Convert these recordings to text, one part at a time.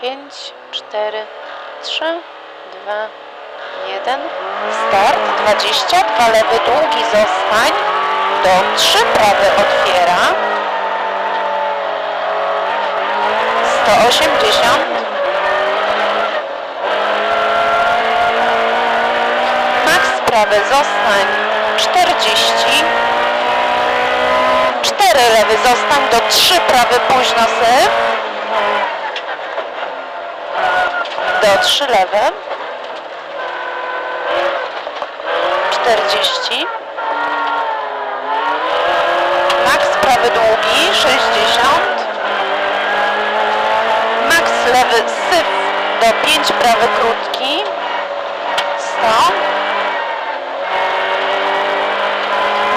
5, 4, 3, 2, 1. Start 22 lewy długi zostań. Do 3 prawy otwiera. 180. Max prawy zostań 40. 4 lewy zostań do 3 prawy późno syf. Do 3 lewy. 40. Max prawy długi 60. Max lewy syf do 5 prawy krótki 100.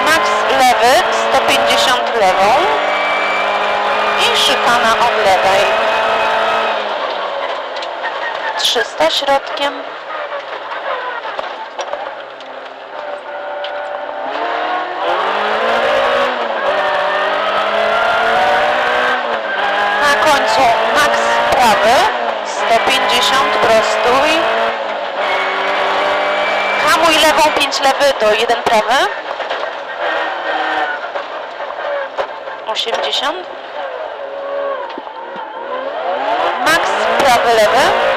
Max lewy 150 lewą i szykana od lewej 300 środkiem. Na końcu max prawy 150 prostuj. Hamuj lewą 5 lewy do 1 prawy. 80 max prawy lewy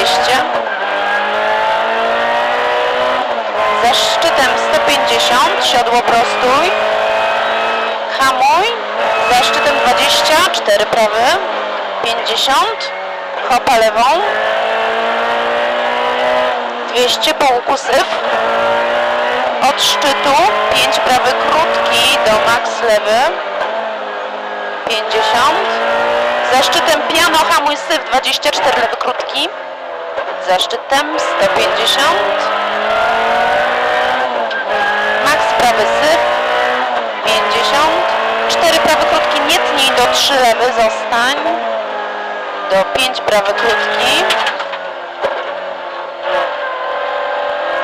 200 za szczytem 150 siodło prostuj. Hamuj. Za szczytem 20 4 prawy 50 hopa lewą. 200 po łuku od szczytu 5 prawy krótki do max lewy 50 za szczytem piano hamuj syf 24 lewy krótki za szczytem 150 max prawy syf 50 4 prawy krótki nie tnij do 3 lewy zostań. Do 5 prawy krótki.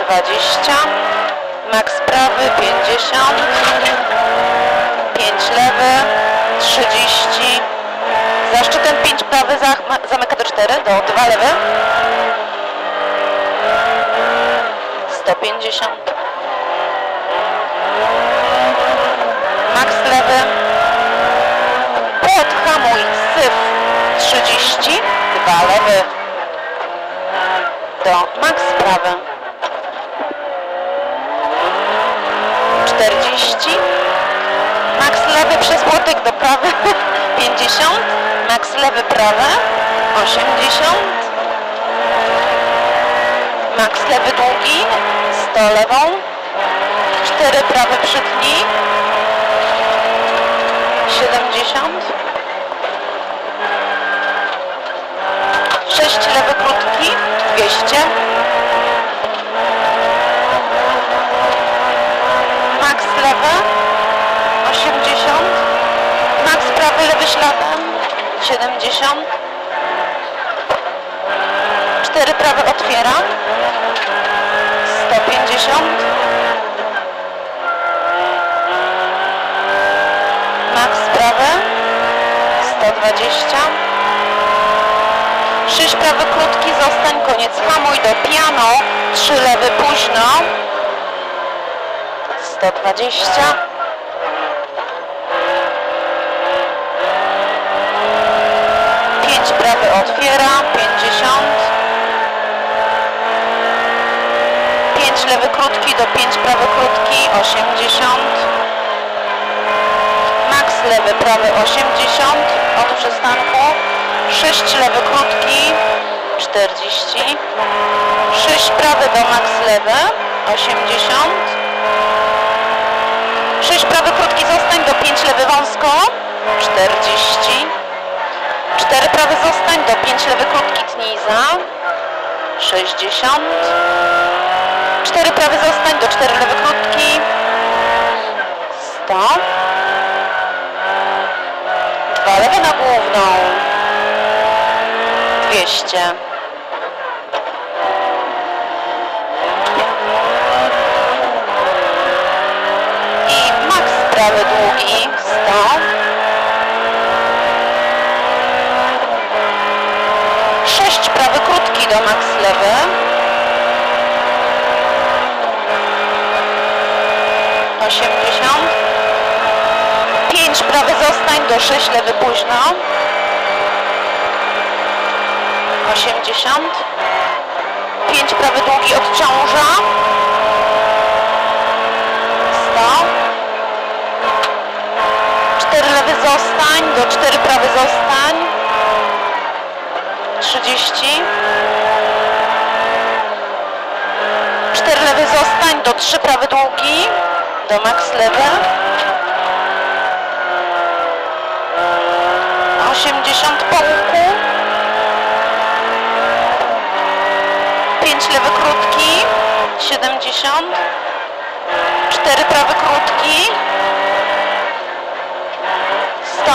20 max prawy 50 5 lewy 30 za szczytem 5 prawy zamyka do 4 do 2 lewy 150 max lewy. Podhamuj syf 30 2 lewy. Do max prawy. 40 max lewy przez łotyk do prawy. 50 max lewy prawe 80 max lewy długi 100 lewą 4 prawe przytnij 70 6 lewy krótki 200 max lewy 80 max prawy lewy śladem 70 4 prawy otwiera 150 max prawy 120 6 prawy krótki zostań koniec hamuj do piano 3 lewy późno. 120 5 prawy otwiera. 50 5 lewy krótki do 5 prawy krótki. 80 max lewy prawy 80 od przystanku 6 lewy krótki 40 6 prawy do max lewy 80 6 prawy krótki zostań do 5 lewy wąsko 40 4 prawy zostań do 5 lewy krótki tnij za 60 4 prawy zostań do 4 lewy krótki 100 2 lewe na główną. 200 i max prawy długi 100 do max lewy. Osiemdziesiąt. Pięć prawy zostań, do sześć lewy późno. Osiemdziesiąt. Pięć prawy długi odciąża. Sto. Cztery lewy zostań, do cztery prawy zostań. 30. 4 lewy zostań, do 3 prawy długi, do max lewy. 80 po łuku. 5 lewy krótki, 70. 4 prawy krótki, 100,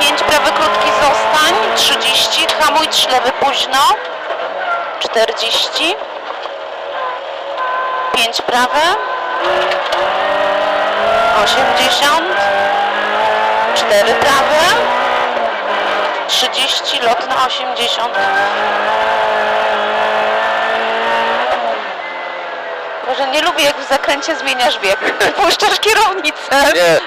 5 prawy krótki zostań, 30, hamuj 3 lewy późno, 40, 5 prawe, 80, 4 prawe, 30, lot na 80. Może nie lubię jak w zakręcie zmieniasz bieg. Puszczasz kierownicę. Nie,